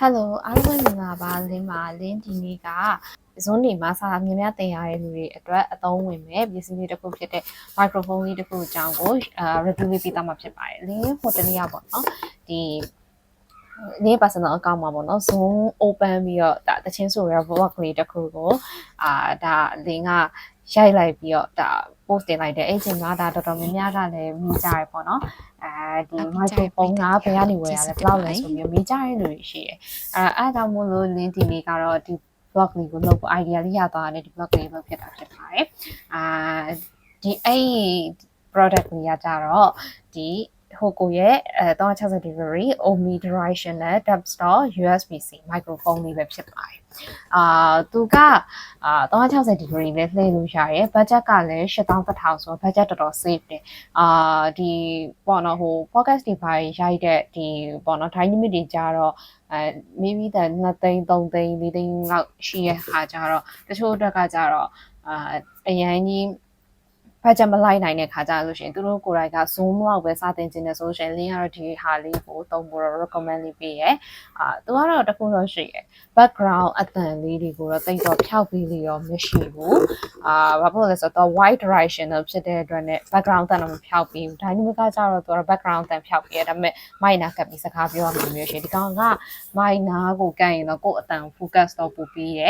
Hello အားလုံးပဲမင်္ဂလာပါလင်းပါလင်းဒီနေ့ကဇွန်းနေမှာစာမြင်များတင်ရတဲ့လူတွေအတွက်အသုံးဝင်မဲ့ပစ္စည်းလေးတစ်ခုဖြစ်တဲ့ microphone လေးတစ်ခုအကြောင်းကိုအာ review လေးပေးသားမှာဖြစ်ပါတယ်လင်းဟိုတနေ့ကပေါ့နော်ဒီနေ personal account မှာပေါ့နော် Zoom open ပြီးတော့ဒါတချင်းဆိုရ vlog လေးတစ်ခုကိုအာဒါလင်းက ရိုက်လိုက်ပြီးတော့ဒါ post တင်လိုက်တယ်အဲ့ချိန်မှာဒါတော်တော်များများကလည်းမိကြရပေါ့နော်အဲဒီ microphone ကဘယ်ကနေဝယ်ရလဲဘယ်လောက်လဲဆိုပြီးမိကြရတဲ့လူတွေရှိတယ်အဲအဲ့ဒါကြောင့်မို့လို့ link ဒီနေ့ကတော့ဒီ blog လေးကိုလုပ်ဖို့ idea လေးရသွားတယ်ဒီ blog လေးလုပ်ဖြစ်တာဖြစ်ပါတယ်အာဒီအဲ့ product ကိုရကြတော့ဒီ ဟိုကိုရဲ့အဲ360 degree omnidirectional desktop USB-C microphone လေးပဲဖြစ်ပါတယ်။အာသူကအာ360 degree နဲ့လှည့်လို့ရတယ်။ budget ကလည်း8000ဆိုတော့ budget တော်တော် safe တယ်။အာဒီပေါ့နော်ဟို podcast တွေပါရိုက်တဲ့ဒီပေါ့နော် dynamic တွေကြတော့အဲ maybe တဲ့2သိန်း3သိန်း4သိန်းလောက်ရှိရခါကြတော့တချို့အတွက်ကကြတော့အာအရင်ကြီး ဘာကြမလိုက်နိုင်တဲ့ခါကြလို့ရှိရင်သူတို့ကိုယ်တိုင်က zoom လောက်ပဲစတင်ခြင်းနဲ့ဆိုလို့ရှိရင် link ကတော့ဒီဟာလေးကိုတုံးဖို့တော့ recommend လေးပေးရဲအာသူကတော့တခုတော့ရှိရဲ background အတန်လေးတွေကိုတော့တိတ်တော့ဖျောက်ပြီးလေးရောမရှိဘူးအာဘာဖြစ်လို့လဲဆိုတော့ white direction တော့ဖြစ်တဲ့အတွက်နဲ့ background အတန်တော့မဖျောက်ပြီးဘူး dynamic ကကြတော့သူကတော့ background အတန်ဖျောက်ပြီးရဲဒါပေမဲ့ mic နာကပ်ပြီးစကားပြောရမှာမျိုးရှိဒီကောင်က mic နာကိုကန့်ရင်တော့ကိုယ်အတန် focus တော့ပို့ပြီးရဲ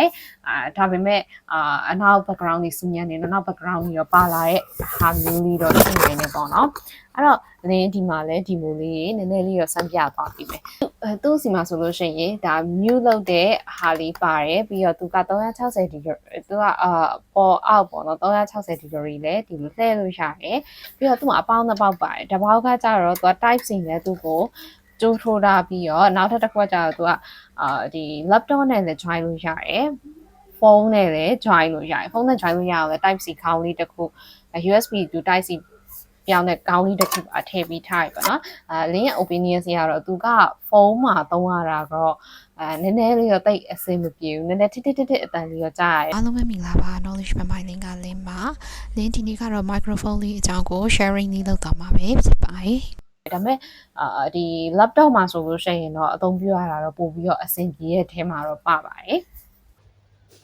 အာဒါပေမဲ့အာအနောက် background တွေစူညံနေတော့နောက် background တွေရောပါလာတဲ့ဟာမျိုးလေးတော့ရှိနေနေပေါ့နော်အဲ့တော့လင်းဒီမှာလဲဒီမိုလေးနည်းနည်းလေးတော့စမ်းပြသွားပြီမယ်အဲသူ့စီမှာဆိုလို့ရှိရင်ဒါ mute လုပ်တဲ့ဟာလေးပါတယ်ပြီးတော့သူက360 degree သူကအာပေါ်အောက်ပေါ့နော်360 degree လဲဒီလိုလှည့်လို့ရတယ်ပြီးတော့သူ့မှာအပေါင်းတစ်ပေါက်ပါတယ်တစ်ပေါက်ကကြတော့သူက type C နဲ့သူ့ကိုကျိုးထိုးတာပြီးတော့နောက်ထပ်တစ်ခုကကြတော့သူကအာဒီ laptop နဲ့လည်း join လို့ရတယ် ဖုန်းနဲ့လည်း join လို့ရတယ်ဖုန်းနဲ့ join လို့ရအောင်လဲ type C ခေါင်းလေးတစ်ခု USB to type C ပြောင်းတဲ့ကောင်းလေးတစ်ခုအထည့်ပြီးထားရပါတော့။အဲလင်းရဲ့ opinion စီကတော့သူကဖုန်းမှာသုံးရတာတော့အဲနည်းနည်းလေးတော့တိတ်အဆင်မပြေဘူး။နည်းနည်းတစ်တစ်တစ်တစ်အတန်လေးတော့ကြားရတယ်အားလုံးပဲမင်္ဂလာပါ knowledge မမိုင်လင်းကလင်းပါလင်းဒီနေ့ကတော့ microphone လေးအကြောင်းကို sharing လေးလုပ်သွားမှာပဲဖြစ်ပါတယ်။ဒါပေမဲ့အာဒီ laptop မှာဆိုလို့ရှိရင်တော့အသုံးပြုရတာတော့ပို့ပြီးတော့အဆင်ပြေတဲ့အထဲမှာတော့ပါပါတယ်။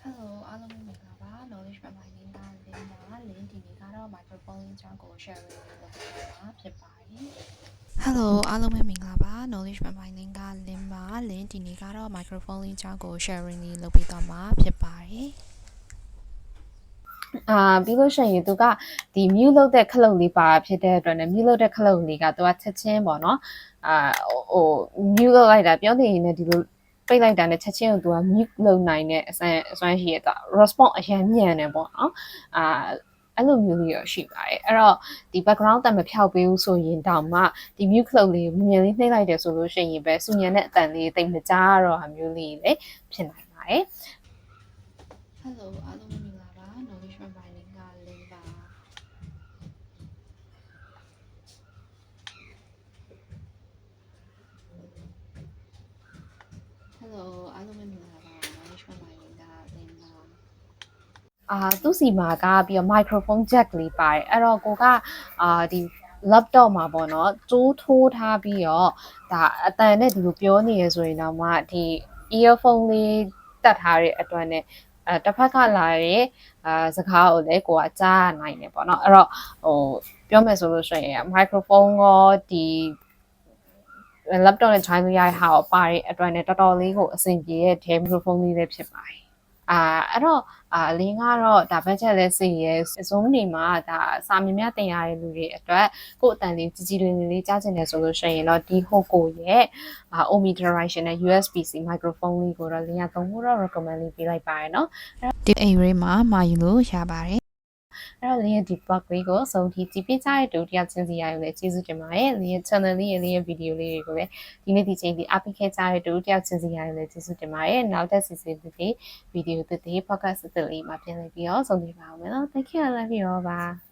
Hello အားလုံးပဲမင်္ဂလာပါ knowledge မမိုင်လင်းကလင်းပါလင်းဒီနေ့ကတော့ microphone လေးအကြောင်းကို sharing လေးလုပ်သွားမှာဖြစ်ပါတယ် Hello အားလုံးပဲမင်္ဂလာပါ knowledge မမိုင်လင်းကလင်းပါလင်းဒီနေ့ကတော့ microphone လေးအကြောင်းကို sharing လေးလုပ်ပေးသွားမှာဖြစ်ပါတယ်အာပြီးလို့ရှိရင်သူကဒီ mute လုပ်တဲ့ခလုတ်လေးပါဖြစ်တဲ့အတွက်နဲ့ mute လုပ်တဲ့ခလုတ်လေးကသူကချက်ချင်းပေါ့နော်အာဟို mute လုပ်လိုက်တာပြောနေရင်လည်းဒီလို ပိတ်လိုက်တာနဲ့ချက်ချင်းကိုသူက mute လုပ်နိုင်တဲ့အစွမ်းအစွမ်းရှိရတာ response အရင်မြန်တယ်ပေါ့နော်အာအဲ့လိုမျိုးလေးရရှိပါတယ်အဲ့တော့ဒီ background တန်မဖြောက်ပေးဘူးဆိုရင်တောင်မှဒီ mute ခလုတ်လေးကိုမြန်မြန်လေးနှိမ့်လိုက်တယ်ဆိုလို့ရှိရင်ပဲစူညံတဲ့အတန်လေးတိတ်မကြားတော့ဟာမျိုးလေးလေဖြစ်နိုင်ပါတယ် Hello အားလုံးပဲမင်္ဂလာပါ knowledge မမိုင်လင်းကလင်းပါ Hello အားလုံးပဲမင်္ဂလာပါ knowledge မမိုင်လင်းကလင်းပါ အာသူ့စီမှာကပြီးတော့ microphone jack လေးပါတယ်အဲ့တော့ကိုကအာဒီ laptop မှာပေါ့နော်ကျိုးထိုးထားပြီးတော့ဒါအတန်နဲ့ဒီလိုပြောနေရဆိုရင်တော့မှဒီ earphone လေးတက်ထားတဲ့အတွက်နဲ့အဲတစ်ဖက်ကလာတဲ့အာစကားကိုလည်းကိုကကြားနိုင်တယ်ပေါ့နော်အဲ့တော့ဟိုပြောမယ်ဆိုလို့ရှိရင် microphone ရောဒီ laptop နဲ့ join လို့ရတဲ့ဟာကိုပါတဲ့အတွက်နဲ့တော်တော်လေးကိုအဆင်ပြေတဲ့ té microphone လေးလည်းဖြစ်ပါတယ် အာအဲ့တော့အာလင်းကတော့ဒါ budget လဲစီရဲ zoom နေမှာဒါစာမြင်မြတင်ရတဲ့လူတွေအတွက်ကို့အတန်လေးကြီးကြီးလေးလေးကြားချင်တယ်ဆိုလို့ရှိရင်တော့ဒီ Hoco ရဲ့ Omi Direction နဲ့ USB-C microphone လေးကိုတော့လင်းရသုံးဖို့တော့ recommend လေးပေးလိုက်ပါရနော်ဒီ array မှာမှာယူလို့ရပါတယ် အဲ့တော့လင်းရဲ့ဒီ blog လေးကိုစုံထိကြည့်ပြကြတဲ့တူတယောက်ချင်းစီရရင်လည်းကျေးဇူးတင်ပါတယ်လင်းရဲ့ channel လေးရဲ့လင်းရဲ့ video လေးတွေကိုလည်းဒီနေ့ဒီချိန်ဒီအပိခဲ့ကြတဲ့တူတယောက်ချင်းစီရရင်လည်းကျေးဇူးတင်ပါတယ်နောက်တဲ့စီစဉ်တဲ့ video တဲ့ podcast တဲ့လေးမှာပြန်လည်ပြီးတော့ဆုံတွေ့ပါအောင်မယ်နော် thank you I love you all bye